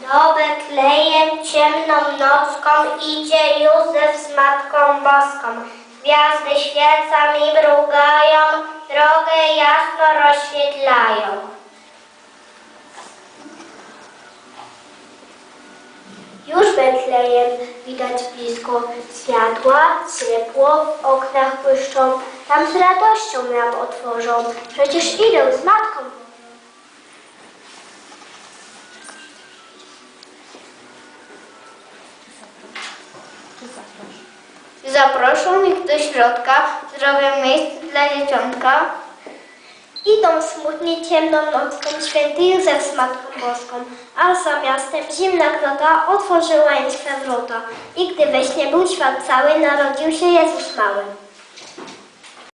Do Betlejem ciemną nocką idzie Józef z Matką Boską. Gwiazdy świecami mrugają, drogę jasno rozświetlają. Już Betlejem widać blisko światła, ciepło w oknach błyszczą, tam z radością nam otworzą, przecież idę z matką. Zaproszą ich do środka, zrobią miejsce dla dzieciątka. Idą smutnie ciemną nocką, święty Józef z Matką Boską, a za miastem zimna gnota otworzyła im swe wrota. I gdy we śnie był świat cały, narodził się Jezus mały.